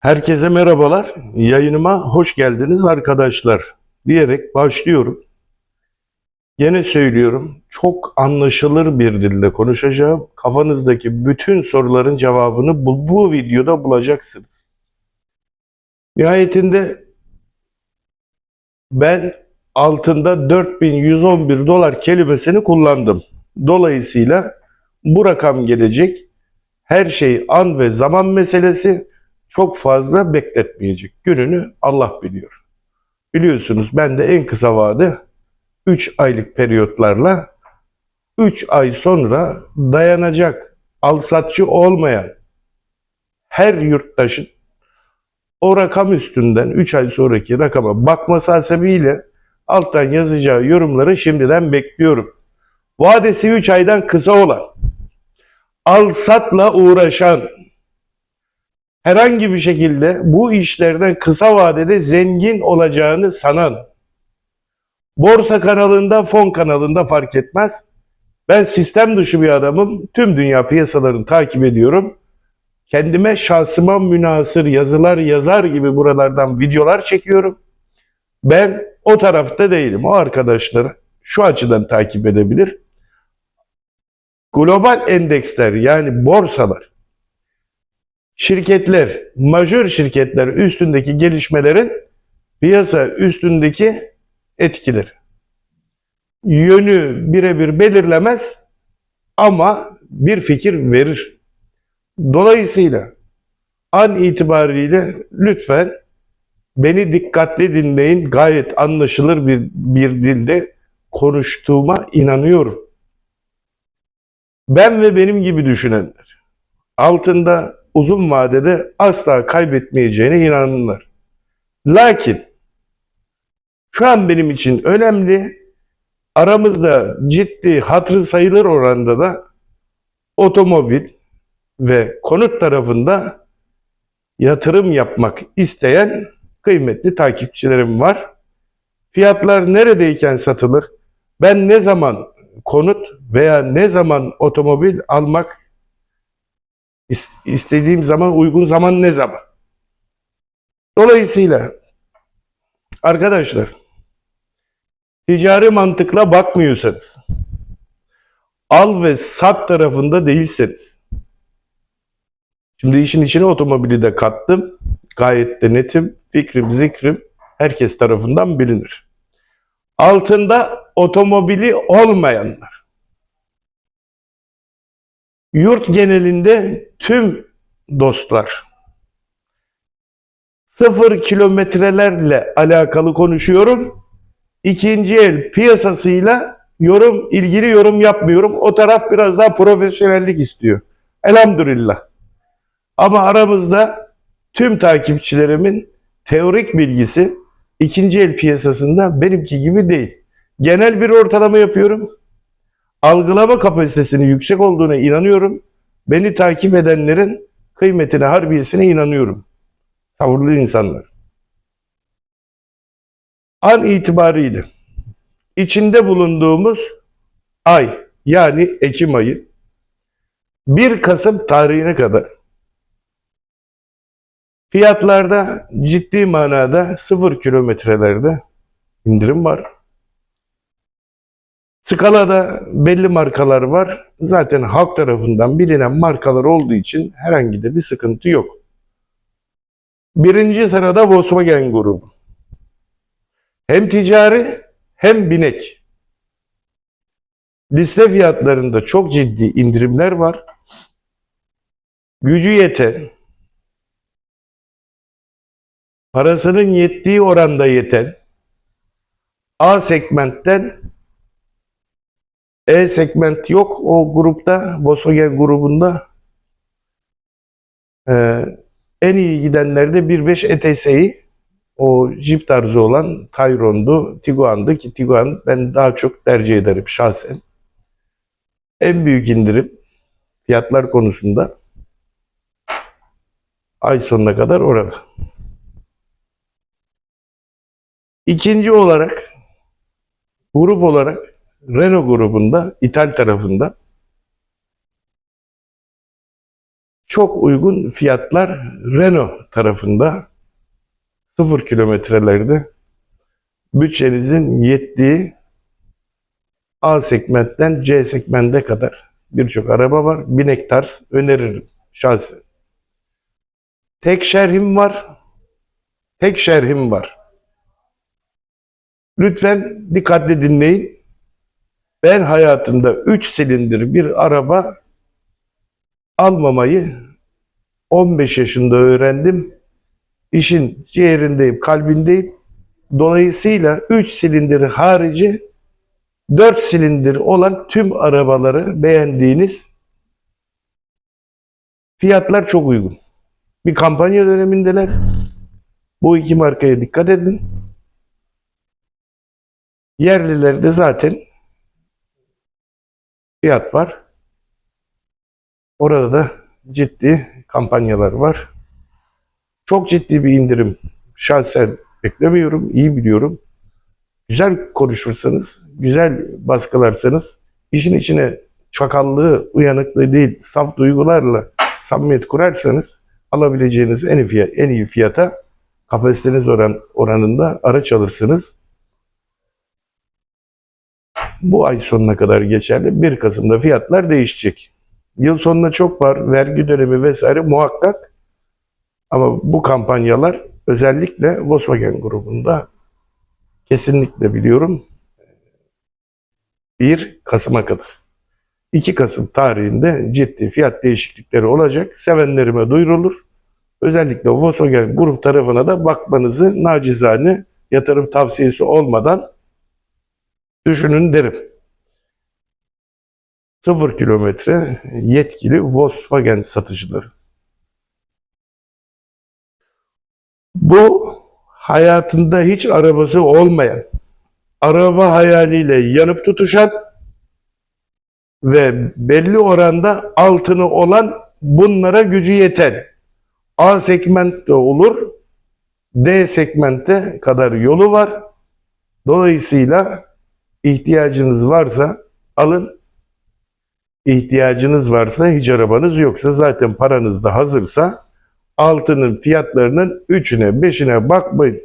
Herkese merhabalar. Yayınıma hoş geldiniz arkadaşlar diyerek başlıyorum. Yine söylüyorum. Çok anlaşılır bir dilde konuşacağım. Kafanızdaki bütün soruların cevabını bu, bu videoda bulacaksınız. Nihayetinde ben altında 4111 dolar kelimesini kullandım. Dolayısıyla bu rakam gelecek. Her şey an ve zaman meselesi çok fazla bekletmeyecek. Gününü Allah biliyor. Biliyorsunuz ben de en kısa vade 3 aylık periyotlarla 3 ay sonra dayanacak, alsatçı olmayan her yurttaşın o rakam üstünden 3 ay sonraki rakama bakması hasebiyle alttan yazacağı yorumları şimdiden bekliyorum. Vadesi 3 aydan kısa olan, al-satla uğraşan, herhangi bir şekilde bu işlerden kısa vadede zengin olacağını sanan, borsa kanalında, fon kanalında fark etmez. Ben sistem dışı bir adamım. Tüm dünya piyasalarını takip ediyorum. Kendime şahsıma münasır yazılar yazar gibi buralardan videolar çekiyorum. Ben o tarafta değilim. O arkadaşları şu açıdan takip edebilir. Global endeksler yani borsalar şirketler, majör şirketler üstündeki gelişmelerin piyasa üstündeki etkileri. Yönü birebir belirlemez ama bir fikir verir. Dolayısıyla an itibariyle lütfen beni dikkatli dinleyin. Gayet anlaşılır bir, bir dilde konuştuğuma inanıyorum. Ben ve benim gibi düşünenler altında uzun vadede asla kaybetmeyeceğine inanırlar. Lakin şu an benim için önemli aramızda ciddi hatırı sayılır oranda da otomobil ve konut tarafında yatırım yapmak isteyen kıymetli takipçilerim var. Fiyatlar neredeyken satılır? Ben ne zaman konut veya ne zaman otomobil almak istediğim zaman uygun zaman ne zaman? Dolayısıyla arkadaşlar ticari mantıkla bakmıyorsanız al ve sat tarafında değilseniz şimdi işin içine otomobili de kattım. Gayet de netim. Fikrim, zikrim herkes tarafından bilinir. Altında otomobili olmayanlar yurt genelinde tüm dostlar sıfır kilometrelerle alakalı konuşuyorum. İkinci el piyasasıyla yorum ilgili yorum yapmıyorum. O taraf biraz daha profesyonellik istiyor. Elhamdülillah. Ama aramızda tüm takipçilerimin teorik bilgisi ikinci el piyasasında benimki gibi değil. Genel bir ortalama yapıyorum algılama kapasitesinin yüksek olduğuna inanıyorum. Beni takip edenlerin kıymetine, harbiyesine inanıyorum. Tavırlı insanlar. An itibariyle içinde bulunduğumuz ay yani Ekim ayı 1 Kasım tarihine kadar fiyatlarda ciddi manada sıfır kilometrelerde indirim var. Skalada belli markalar var. Zaten halk tarafından bilinen markalar olduğu için herhangi de bir sıkıntı yok. Birinci sırada Volkswagen grubu. Hem ticari hem binek. Liste fiyatlarında çok ciddi indirimler var. Gücü yeten, parasının yettiği oranda yeten A segmentten e segment yok o grupta, Volkswagen grubunda. Ee, en iyi gidenlerde 1.5 ETS'yi o Jeep tarzı olan Tayron'du, Tiguan'dı ki Tiguan ben daha çok tercih ederim şahsen. En büyük indirim fiyatlar konusunda ay sonuna kadar orada. İkinci olarak grup olarak Renault grubunda, İtal tarafında çok uygun fiyatlar Renault tarafında sıfır kilometrelerde bütçenizin yettiği A segmentten C segmente kadar birçok araba var. Binek tarz öneririm şahsen. Tek şerhim var. Tek şerhim var. Lütfen dikkatli dinleyin. Ben hayatımda 3 silindir bir araba almamayı 15 yaşında öğrendim. İşin ciğerindeyim, kalbindeyim. Dolayısıyla 3 silindir harici 4 silindir olan tüm arabaları beğendiğiniz fiyatlar çok uygun. Bir kampanya dönemindeler. Bu iki markaya dikkat edin. Yerlilerde zaten fiyat var. Orada da ciddi kampanyalar var. Çok ciddi bir indirim şahsen beklemiyorum. iyi biliyorum. Güzel konuşursanız, güzel baskılarsanız, işin içine çakallığı, uyanıklığı değil, saf duygularla samimiyet kurarsanız alabileceğiniz en iyi, fiyat, en iyi fiyata kapasiteniz oran, oranında araç alırsınız. Bu ay sonuna kadar geçerli. 1 Kasım'da fiyatlar değişecek. Yıl sonuna çok var. Vergi dönemi vesaire muhakkak. Ama bu kampanyalar özellikle Volkswagen grubunda kesinlikle biliyorum 1 Kasım'a kadar. 2 Kasım tarihinde ciddi fiyat değişiklikleri olacak. Sevenlerime duyurulur. Özellikle Volkswagen grup tarafına da bakmanızı nacizane yatırım tavsiyesi olmadan düşünün derim. 0 kilometre yetkili Volkswagen satıcıları. Bu hayatında hiç arabası olmayan, araba hayaliyle yanıp tutuşan ve belli oranda altını olan bunlara gücü yeten A segmentte olur, D segmente kadar yolu var. Dolayısıyla ihtiyacınız varsa alın. İhtiyacınız varsa hiç arabanız yoksa zaten paranız da hazırsa altının fiyatlarının 3'üne 5'ine bakmayın.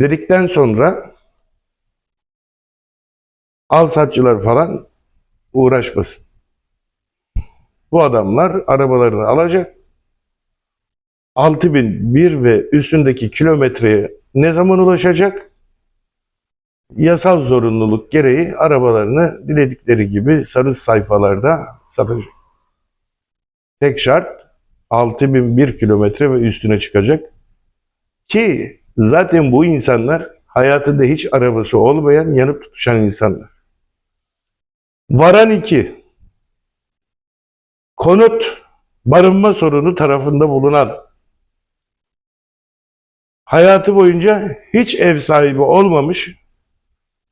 Dedikten sonra al satçılar falan uğraşmasın. Bu adamlar arabalarını alacak. 6001 ve üstündeki kilometreye ne zaman ulaşacak? Yasal zorunluluk gereği arabalarını diledikleri gibi sarı sayfalarda satacak. Tek şart 6001 kilometre ve üstüne çıkacak. Ki zaten bu insanlar hayatında hiç arabası olmayan yanıp tutuşan insanlar. Varan iki. Konut, barınma sorunu tarafında bulunan hayatı boyunca hiç ev sahibi olmamış,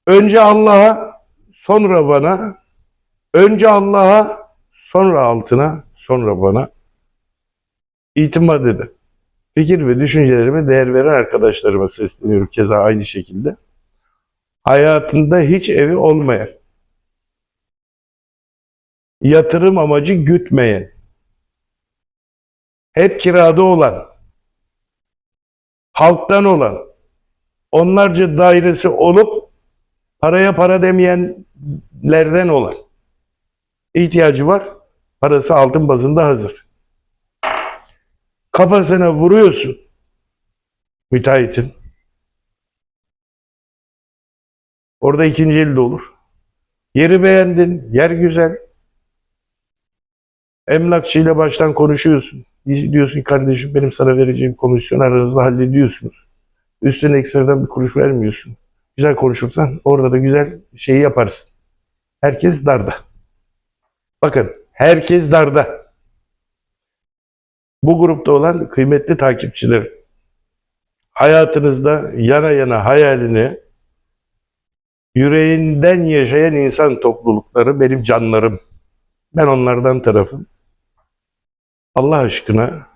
önce Allah'a, sonra bana, önce Allah'a, sonra altına, sonra bana itimat eder. Fikir ve düşüncelerime değer veren arkadaşlarıma sesleniyorum keza aynı şekilde. Hayatında hiç evi olmayan, yatırım amacı gütmeyen, hep kirada olan, halktan olan, onlarca dairesi olup paraya para demeyenlerden olan ihtiyacı var. Parası altın bazında hazır. Kafasına vuruyorsun müteahhitin. Orada ikinci elde olur. Yeri beğendin, yer güzel. Emlakçıyla baştan konuşuyorsun. Diyorsun ki kardeşim benim sana vereceğim komisyon aranızda hallediyorsunuz. Üstüne ekstradan bir kuruş vermiyorsun. Güzel konuşursan orada da güzel şeyi yaparsın. Herkes darda. Bakın herkes darda. Bu grupta olan kıymetli takipçiler hayatınızda yana yana hayalini yüreğinden yaşayan insan toplulukları benim canlarım. Ben onlardan tarafım. Allah aşkına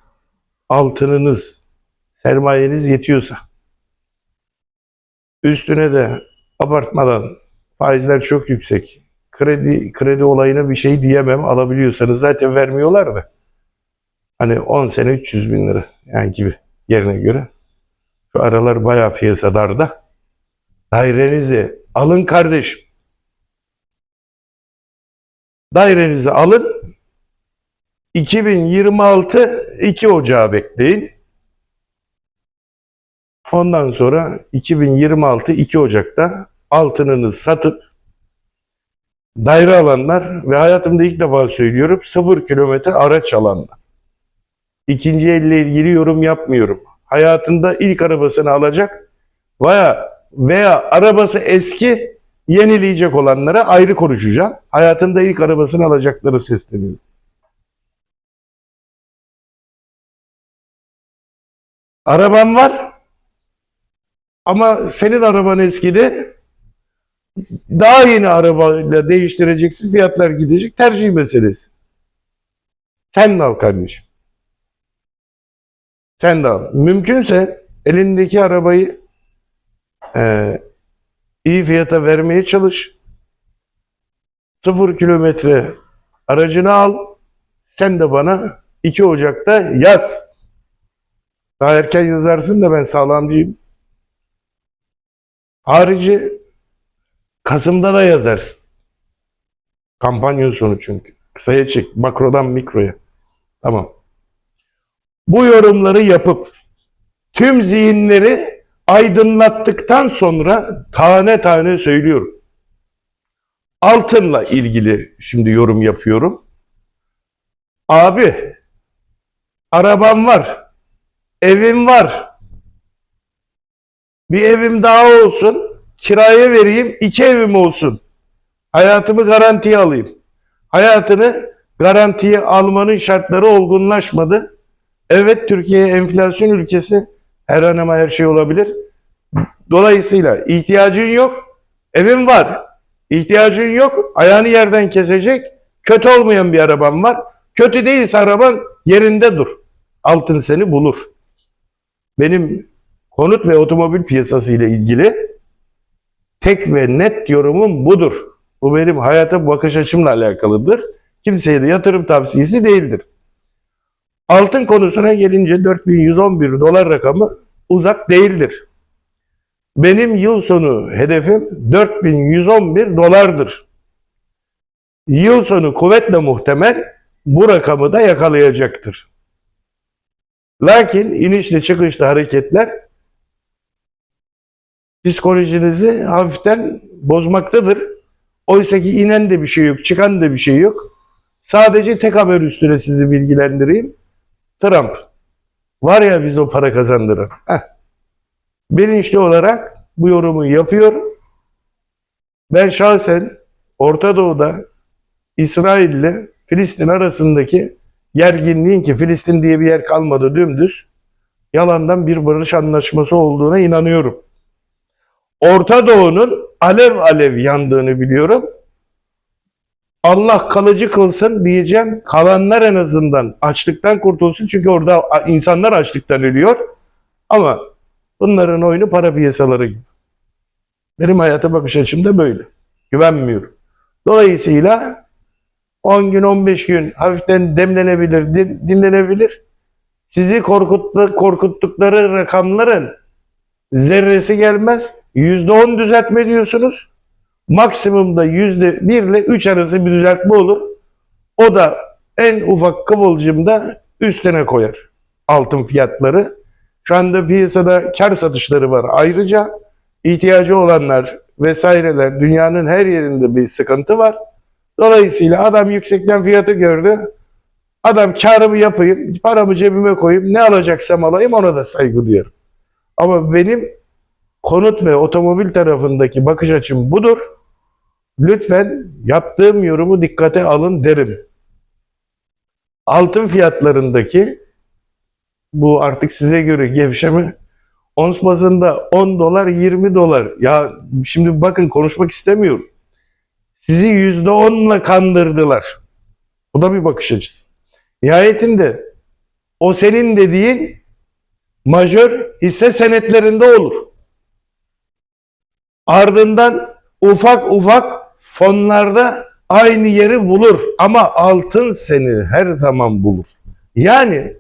altınınız, sermayeniz yetiyorsa üstüne de abartmadan faizler çok yüksek. Kredi kredi olayına bir şey diyemem. Alabiliyorsanız zaten vermiyorlar da. Hani 10 sene 300 bin lira yani gibi yerine göre. Şu aralar bayağı piyasa darda. Dairenizi alın kardeşim. Dairenizi alın. 2026 2 Ocağı bekleyin. Ondan sonra 2026 2 Ocak'ta altınını satıp daire alanlar ve hayatımda ilk defa söylüyorum 0 kilometre araç alanlar. İkinci elle ilgili yorum yapmıyorum. Hayatında ilk arabasını alacak veya veya arabası eski yenileyecek olanlara ayrı konuşacağım. Hayatında ilk arabasını alacakları sesleniyorum. Araban var ama senin araban eskidi. Daha yeni arabayla değiştireceksin. Fiyatlar gidecek. Tercih meselesi. Sen de al kardeşim. Sen de al. Mümkünse elindeki arabayı eee, iyi fiyata vermeye çalış. Sıfır kilometre aracını al. Sen de bana 2 Ocak'ta yaz. Daha erken yazarsın da ben sağlamcıyım. Harici Kasım'da da yazarsın. Kampanya sonu çünkü. Kısaya çek. Makrodan mikroya. Tamam. Bu yorumları yapıp tüm zihinleri aydınlattıktan sonra tane tane söylüyorum. Altınla ilgili şimdi yorum yapıyorum. Abi arabam var. Evim var. Bir evim daha olsun. Kiraya vereyim. iki evim olsun. Hayatımı garantiye alayım. Hayatını garantiye almanın şartları olgunlaşmadı. Evet Türkiye enflasyon ülkesi. Her an ama her şey olabilir. Dolayısıyla ihtiyacın yok. Evin var. İhtiyacın yok. Ayağını yerden kesecek. Kötü olmayan bir araban var. Kötü değilse araban yerinde dur. Altın seni bulur. Benim konut ve otomobil piyasası ile ilgili tek ve net yorumum budur. Bu benim hayata bakış açımla alakalıdır. Kimseye de yatırım tavsiyesi değildir. Altın konusuna gelince 4111 dolar rakamı uzak değildir. Benim yıl sonu hedefim 4111 dolardır. Yıl sonu kuvvetle muhtemel bu rakamı da yakalayacaktır. Lakin inişli çıkışlı hareketler psikolojinizi hafiften bozmaktadır. Oysa ki inen de bir şey yok, çıkan da bir şey yok. Sadece tek haber üstüne sizi bilgilendireyim. Trump. Var ya biz o para kazandıran. Heh. Bilinçli olarak bu yorumu yapıyor. Ben şahsen Orta Doğu'da İsrail ile Filistin arasındaki gerginliğin ki Filistin diye bir yer kalmadı dümdüz yalandan bir barış anlaşması olduğuna inanıyorum. Orta Doğu'nun alev alev yandığını biliyorum. Allah kalıcı kılsın diyeceğim. Kalanlar en azından açlıktan kurtulsun. Çünkü orada insanlar açlıktan ölüyor. Ama bunların oyunu para piyasaları gibi. Benim hayata bakış açım da böyle. Güvenmiyorum. Dolayısıyla 10 gün 15 gün hafiften demlenebilir, din- dinlenebilir. Sizi korkuttu, korkuttukları rakamların zerresi gelmez. %10 düzeltme diyorsunuz. Maksimumda %1 ile 3 arası bir düzeltme olur. O da en ufak kıvılcımda üstüne koyar altın fiyatları. Şu anda piyasada kar satışları var. Ayrıca ihtiyacı olanlar vesaireler dünyanın her yerinde bir sıkıntı var. Dolayısıyla adam yüksekten fiyatı gördü. Adam karımı yapayım, paramı cebime koyayım, ne alacaksam alayım ona da saygı duyarım. Ama benim konut ve otomobil tarafındaki bakış açım budur. Lütfen yaptığım yorumu dikkate alın derim. Altın fiyatlarındaki bu artık size göre gevşeme ons bazında 10 dolar 20 dolar. Ya şimdi bakın konuşmak istemiyorum. Sizi %10'la kandırdılar. Bu da bir bakış açısı. Nihayetinde o senin dediğin majör hisse senetlerinde olur. Ardından ufak ufak fonlarda aynı yeri bulur ama altın seni her zaman bulur. Yani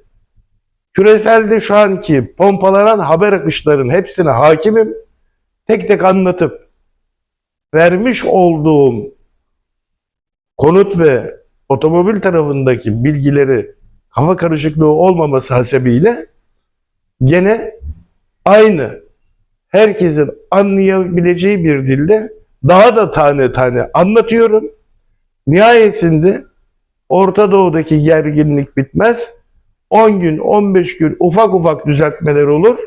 küreselde şu anki pompalanan haber akışlarının hepsine hakimim. Tek tek anlatıp vermiş olduğum konut ve otomobil tarafındaki bilgileri kafa karışıklığı olmaması hasebiyle gene aynı herkesin anlayabileceği bir dilde daha da tane tane anlatıyorum. Nihayetinde Orta Doğu'daki gerginlik bitmez. 10 gün, 15 gün ufak ufak düzeltmeler olur.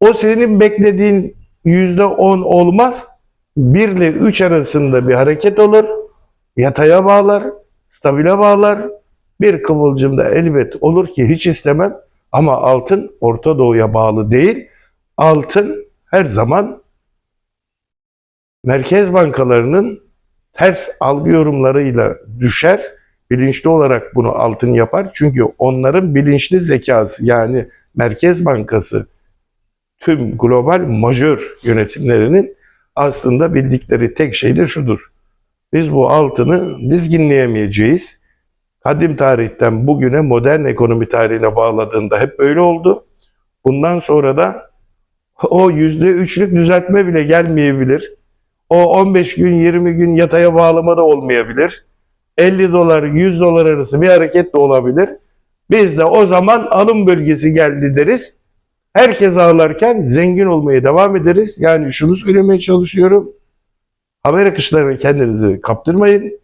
O senin beklediğin %10 olmaz. 1 ile 3 arasında bir hareket olur. Yataya bağlar, stabile bağlar. Bir kıvılcım da elbet olur ki hiç istemem. Ama altın Orta Doğu'ya bağlı değil. Altın her zaman merkez bankalarının ters algı yorumlarıyla düşer. Bilinçli olarak bunu altın yapar. Çünkü onların bilinçli zekası yani Merkez Bankası tüm global majör yönetimlerinin aslında bildikleri tek şey de şudur. Biz bu altını dizginleyemeyeceğiz. Kadim tarihten bugüne modern ekonomi tarihine bağladığında hep böyle oldu. Bundan sonra da o yüzde üçlük düzeltme bile gelmeyebilir. O 15 gün 20 gün yataya bağlama da olmayabilir. 50 dolar 100 dolar arası bir hareket de olabilir. Biz de o zaman alım bölgesi geldi deriz. Herkes ağlarken zengin olmaya devam ederiz. Yani şunu söylemeye çalışıyorum. Haber akışlarına kendinizi kaptırmayın.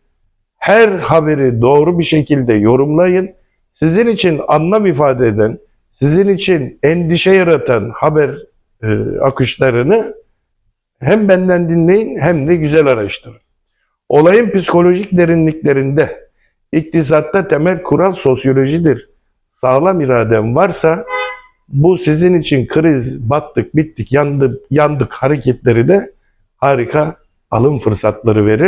Her haberi doğru bir şekilde yorumlayın. Sizin için anlam ifade eden, sizin için endişe yaratan haber e, akışlarını hem benden dinleyin hem de güzel araştırın. Olayın psikolojik derinliklerinde iktisatta temel kural sosyolojidir. Sağlam iraden varsa bu sizin için kriz, battık, bittik, yandık, yandık hareketleri de harika alım fırsatları verir.